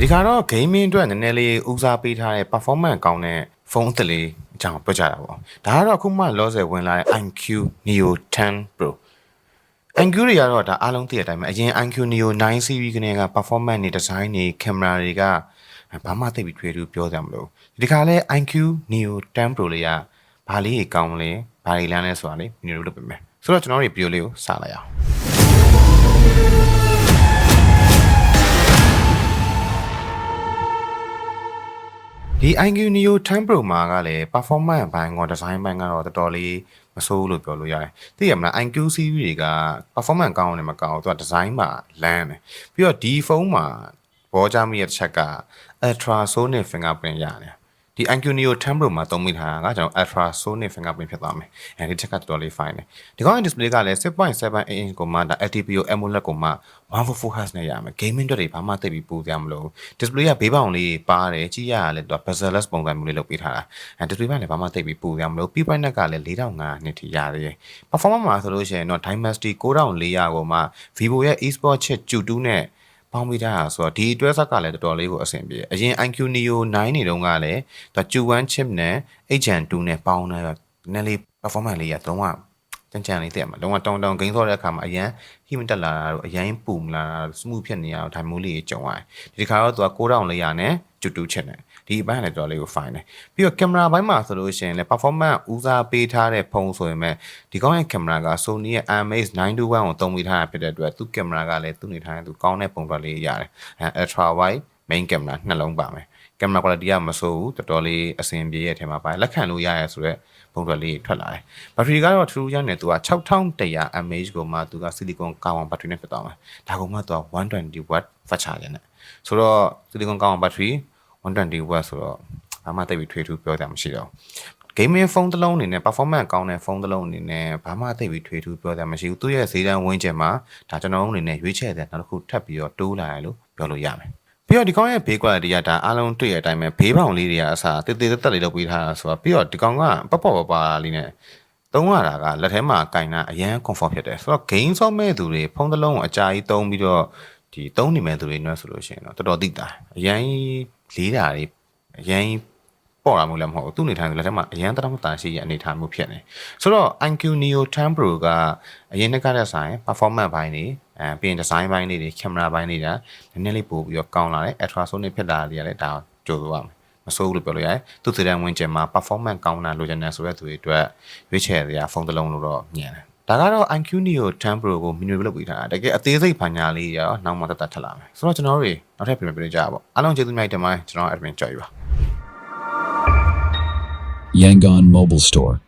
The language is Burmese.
ဒီတစ်ခါတော့ gaming အတွက်နည်းနည်းလေးဦးစားပေးထားတဲ့ performance ကောင်းတဲ့ဖုန်းအသစ်လေးအကြောင်းပြောကြတာပေါ့ဒါကတော့အခုမှလောဆယ်ဝင်လာတဲ့ iQ Neo 10 Pro iQ တွေကတော့ဒါအားလုံးသိတဲ့အတိုင်းပဲအရင် iQ Neo 9 series ကနေက performance တွေ design တွေ camera တွေကဘာမှသိပ်ပြီးထွေထူးပြောကြမလို့ဒီတစ်ခါလဲ iQ Neo 10 Pro လေးကဘာလေးကြီးကောင်းလဲဘာလေးလမ်းလဲဆိုတာလေးဒီလိုလုပ်ပြမယ်ဆိုတော့ကျွန်တော်တို့ဗီဒီယိုလေးကိုစလိုက်အောင် ဒီ iQ Neo 10 Pro မှာကလည်း performance ဘိုင်းကော design ဘိုင်းကတော့တော်တော်လေးမဆိုးလို့ပြောလို့ရတယ်။သိရမလား iQ series တွေက performance ကောင်းတယ်မကောင်းဘူးသူက design မှာလမ်းတယ်။ပြီးတော့ဒီဖုန်းမှာဘောကြမိတဲ့တစ်ချက်က ultrasonic fingerprint ရတယ်။ ဒီ iQ Neo 10 Pro မှာသုံးမိထားတာကကျွန်တော် ultrasonic fingerprint ဖြစ်သွားမယ်။အဲဒီချက်ကတော်တော်လေး fine တယ်။ဒီကောင်းရဲ့ display ကလည်း6.7 inch ကိုမှဒါ LTPO AMOLED ကိုမှ 144Hz နဲ့ရမယ်။ gaming အတွက်တွေဘာမှသိပ်ပြီးပူစရာမလိုဘူး။ display ကဘေးပေါင်လေးပါတယ်ကြည့်ရတာလည်းသူက bezel-less ပုံစံမျိုးလေးလုပ်ပေးထားတာ။အဲ display ပိုင်းလည်းဘာမှသိပ်ပြီးပူစရာမလိုဘူး။ P point ကလည်း4500နှစ်ထိရတယ်။ performance မှာဆိုလို့ရှိရင်တော့ Dimensity 9400ကိုမှ Vivo ရဲ့ eSport chip Q2 နဲ့ ပေါင်းပေးထားတာဆိုတော့ဒီအတွဲဆက်ကလည်းတော်တော်လေးကိုအဆင်ပြေအရင် iQ Neo 9နေတုန်းကလည်းသူက Q1 chip နဲ့ H2 နဲ့ပေါင်းနေတော့နည်းနည်းလေး performance လေးကတော့ ကြမ်းကြမ်းလေးတဲ့မှာလုံးဝတောင်းတောင်းဂိမ်းဆော့တဲ့အခါမှာအရန်ဟိမတက်လာတာတော့အရန်ပူမလာတာ smooth ဖြစ်နေရတော့ဒါမျိုးလေးကြုံရတယ်ဒီခါတော့သူက9400နဲ့ Q2 chip နဲ့ဒီအပိုင်းကလည်းတော်တော်လေးကို fine တယ်ပြီးတော့ကင်မရာဘိုင်းမှာဆိုလို့ရှိရင်လည်း performance ဦးစားပေးထားတဲ့ဖုန်းဆိုရင်မဲ့ဒီကောင်းရဲ့ကင်မရာက Sony ရဲ့ IMX921 ကိုသုံးပြီးထားတာဖြစ်တဲ့အတွက်သူ့ကင်မရာကလည်းသူ့နေထားတဲ့သူကောင်းတဲ့ပုံစံလေးရတယ်အဲ ultra wide main camera နှလုံးပါမယ် ကင်မရာ quality ကမဆိုးဘူးတော်တော်လေးအဆင်ပြေရဲ့အထင်မှာပါလက်ခံလို့ရရဲဆိုတော့ပုံစံလေးထွက်လာတယ်ဘက်ထရီကတော့ထူးထူးခြားနေသူက6100 mAh ကိုမှသူက silicon ကာဗွန်ဘက်ထရီနဲ့ဖြစ်သွားမှာဒါကမှသူက120 watt fast charger နဲ့ဆိုတော့ silicon ကာဗွန်ဘက်ထရီ120 watt ဆိုတော့ဘာမှတိတ်ပြီးထွေထူးပြောကြမှာမရှိတော့ gaming phone တစ်လုံးအနေနဲ့ performance ကောင်းတဲ့ phone တစ်လုံးအနေနဲ့ဘာမှသိပ်ပြီးထွေထူးပြောကြမရှိဘူးသူ့ရဲ့ဈေးတန်းဝင်းကျင်မှာဒါကျွန်တော်တို့အနေနဲ့ရွေးချယ်တဲ့နောက်တစ်ခုထပ်ပြီးတော့တိုးလာရလို့ပြောလို့ရမယ် ပြီးတော့ဒီကောင်ရဲ့ဘေး quality ကဒါအားလုံးတွေ့ရတဲ့အတိုင်းပဲဘေးပေါင်လေးတွေကအစားတေးသေးသက်သက်လေးလုပ်ပေးထားတာဆိုတော့ပြီးတော့ဒီကောင်ကပပပပလေးနဲ့သုံးရတာကလက်ထဲမှာကင်တာအရန် comfort ဖြစ်တယ်ဆိုတော့ game ဆော့မဲ့သူတွေဖုန်းတစ်လုံးကိုအကြာကြီးသုံးပြီးတော့ဒီသုံးနေမဲ့သူတွေနဲ့ဆိုလို့ရှိရင်တော့တော်တော်သိတာအရန်လေးတာတွေအရန် ပေါ့တာမျိုးလည်းမဟုတ်ဘူးသူ့နေထိုင်လက်ထက်မှာအရန်တရမတာရှိရဲ့အနေအထားမျိုးဖြစ်နေဆိုတော့ iQ Neo 10 Pro ကအရင်နှစ်ကတည်းကဆိုင် performance ဘိုင်းတွေအဲပြီးရင် design ဘိုင်းတွေ camera ဘိုင်းတွေကနည်းနည်းလေးပို့ပြီးတော့ကောင်းလာတယ် ultrasonic ဖြစ်တာတွေကလည်းဒါကြိုးဆိုရမယ်မဆိုးဘူးလို့ပြောလို့ရတယ်သူစတဲ့ဝင်ကျင်မှာ performance ကောင်းတာလိုချင်တယ်ဆိုတဲ့သူတွေအတွက်ရွေးချယ်ရဖုန်းတစ်လုံးလို့တော့မြင်တယ်ဒါကတော့ iQ Neo 10 Pro ကို menu လုပ်ပေးထားတာတကယ်အသေးစိတ်ဖန်ညာလေးရောနောက်မှတက်တက်ထပ်လာမယ်ဆိုတော့ကျွန်တော်တို့နောက်ထပ်ပြင်ပြကြပါပေါ့အားလုံးကျေးဇူးများတင်ပါတယ်ကျွန်တော် admin ကြော်ယူပါ Yangon Mobile Store.